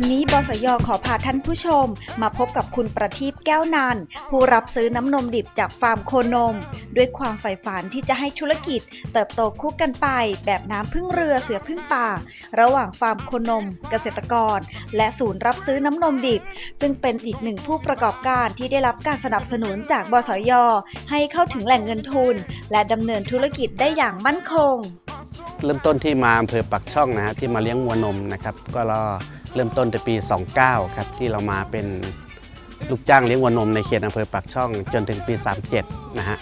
วันนี้บสยขอพาท่านผู้ชม มาพบกับคุณประทีปแก้วนันท์ผู้รับซื้อน้ำนมดิบจากฟาร์มโคนม ด้วยความใฝ่ฝันที่จะให้ธุรกิจ เติบโตคู่กันไป แบบน้ำพึ่งเรือเสือพึ่งป่า ระหว่างฟาร์มโคนม เกษตรกร และศูนย์รับซื้อน้ำนมดิบ ซึ่งเป็นอีกหนึ่งผู้ประกอบการที่ได้รับการสนับสนุนจากบสยให้เข้าถึงแหล่งเงินทุน และดำเนินธุรกิจได้อย่างมั่นคง เริ่มต้นที่มาอำเภอปักช่องนะฮะที่มาเลี้ยงวัวนมนะครับก็รอ เริ่มต้นในปี 29 ครับ ที่เรามาเป็นลูกจ้างเลี้ยงวัวนมในเขตอำเภอปักช่อง จนถึงปี 37 นะฮะ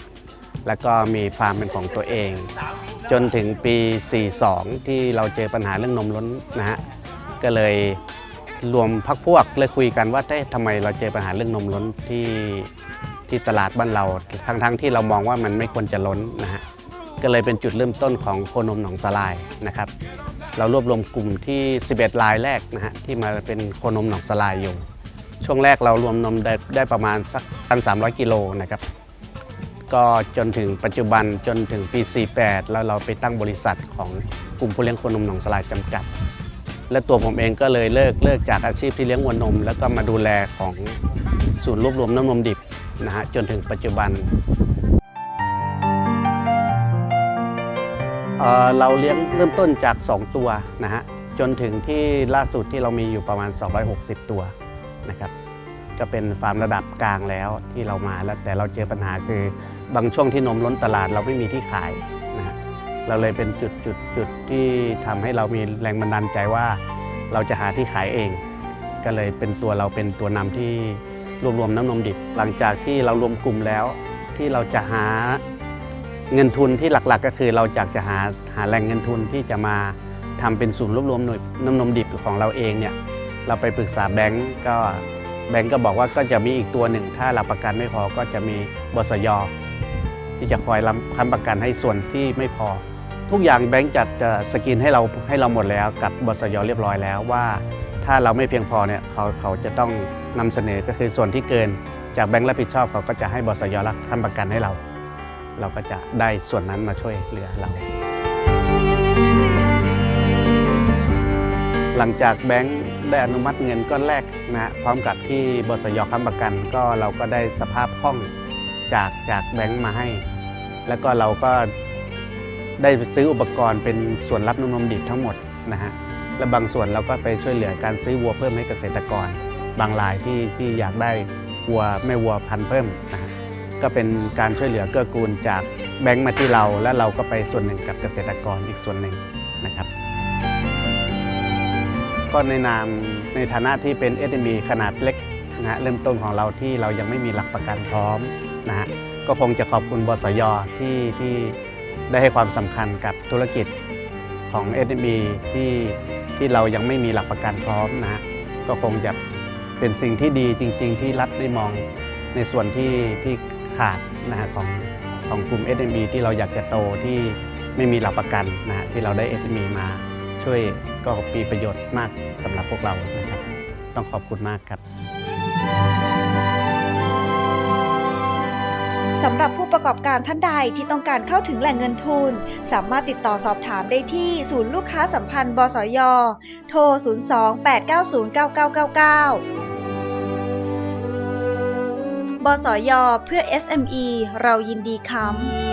แล้วก็มีฟาร์มเป็นของตัวเอง จนถึงปี 42 ที่เราเจอปัญหาเรื่องนมล้นนะฮะ ก็เลยรวมพักพวกเลยคุยกันว่าเอ๊ะทำไมเราเจอปัญหาเรื่องนมล้นที่ที่ตลาดบ้านเราทั้งๆที่เรามองว่ามันไม่ควรจะล้นนะฮะก็เลยเป็นจุดเริ่มต้นของโคนมหนองสลายนะครับ เรารวบรวมกลุ่มที่ 11 รายแรกนะฮะที่มาเป็นโคนมหนองสลายอยู่ ช่วงแรกเรารวมนมได้ได้ประมาณสัก 1,300 กิโลนะครับ ก็จนถึงปัจจุบันจนถึงปี 48 แล้วเราไปตั้งบริษัทของกลุ่มผู้เลี้ยงโคนมหนองสลายจำกัด และตัวผมเองก็เลยเลิกเลิกจากอาชีพที่เลี้ยงวัวนม แล้วก็มาดูแลของศูนย์รวบรวมน้ำนมดิบนะฮะจนถึงปัจจุบัน เเราเลี้ยงเริ่มต้นจาก 2 ตัวนะฮะจนถึงที่ล่าสุดที่เรามีอยู่ประมาณ 260 ตัวนะครับก็เป็นฟาร์มระดับกลางแล้วที่เรามาแล้วแต่เราเจอปัญหาคือบางช่วงที่นมล้นตลาดเราไม่มีที่ขายนะฮะเราเลยเป็นจุดจุดจุดที่ทำให้เรามีแรงบันดาลใจว่าเราจะหาที่ขายเอง ก็เลยเป็นตัวเราเป็นตัวนำที่รวบรวมน้ำนมดิบ หลังจากที่เรารวมกลุ่มแล้วที่เราจะหา เงินทุนที่หลักๆ ก็คือเราอยากจะหาหาแหล่งเงินทุนที่จะมาทำเป็นศูนย์รวบรวมหน่วยน้ำนมดิบของเราเองเนี่ยเราไปปรึกษาแบงก์ก็แบงก์ก็บอกว่าก็จะมีอีกตัวหนึ่ง ถ้าหลักประกันไม่พอก็จะมีบสยที่จะคอยรับค้ำประกันให้ส่วนที่ไม่พอ ทุกอย่างแบงก์จัดจะสกรีนให้เราให้เราหมดแล้วกับบสยเรียบร้อยแล้วว่า ถ้าเราไม่เพียงพอเนี่ยเขาเขาจะต้องนำเสนอก็คือส่วนที่เกิน จากแบงก์รับผิดชอบเขาก็จะให้บสยรับค้ำประกันให้เรา เราก็จะได้ส่วนนั้นมาช่วยเหลือเรา หลังจากแบงค์ได้อนุมัติเงินก้อนแรกนะฮะพร้อมกับที่บสยค้ำประกัน ก็เราก็ได้สภาพคล่องจากจากแบงค์มาให้ แล้วก็เราก็ได้ซื้ออุปกรณ์เป็นส่วนรับนมนมดิบทั้งหมดนะฮะและบางส่วนเราก็ไปช่วยเหลือการซื้อวัวเพิ่มให้เกษตรกร บางรายที่ที่อยากได้วัวแม่วัวพันธุ์เพิ่มนะฮะ ก็เป็นการช่วยเหลือเกื้อกูลจากแบงก์มาที่เรา และเราก็ไปส่วนหนึ่งกับเกษตรกรอีกส่วนหนึ่งนะครับก็ในนามในฐานะที่เป็น SME ขนาดเล็กนะฮะเริ่มต้นของเราที่เรายังไม่มีหลักประกันพร้อมนะฮะก็คงจะขอบคุณบสยที่ที่ได้ให้ความสำคัญกับธุรกิจของ SME ที่ที่เรายังไม่มีหลักประกันพร้อมนะฮะก็คงจะเป็นสิ่งที่ดีจริง ๆ ที่รัฐได้มองในส่วนที่ที่ ขาดนะฮะของของกลุ่ม SME ที่เราอยากจะโตที่ไม่มีหลักประกันนะฮะที่เราได้ SME มาช่วยก็มีประโยชน์มากสำหรับพวกเรานะครับ ต้องขอบคุณมากครับสำหรับผู้ประกอบการท่านใดที่ต้องการเข้าถึงแหล่งเงินทุน สามารถติดต่อสอบถามได้ที่ศูนย์ลูกค้าสัมพันธ์ บสย โทร 02-890-9999 สยเพื่อ SME เรายินดีค้ำ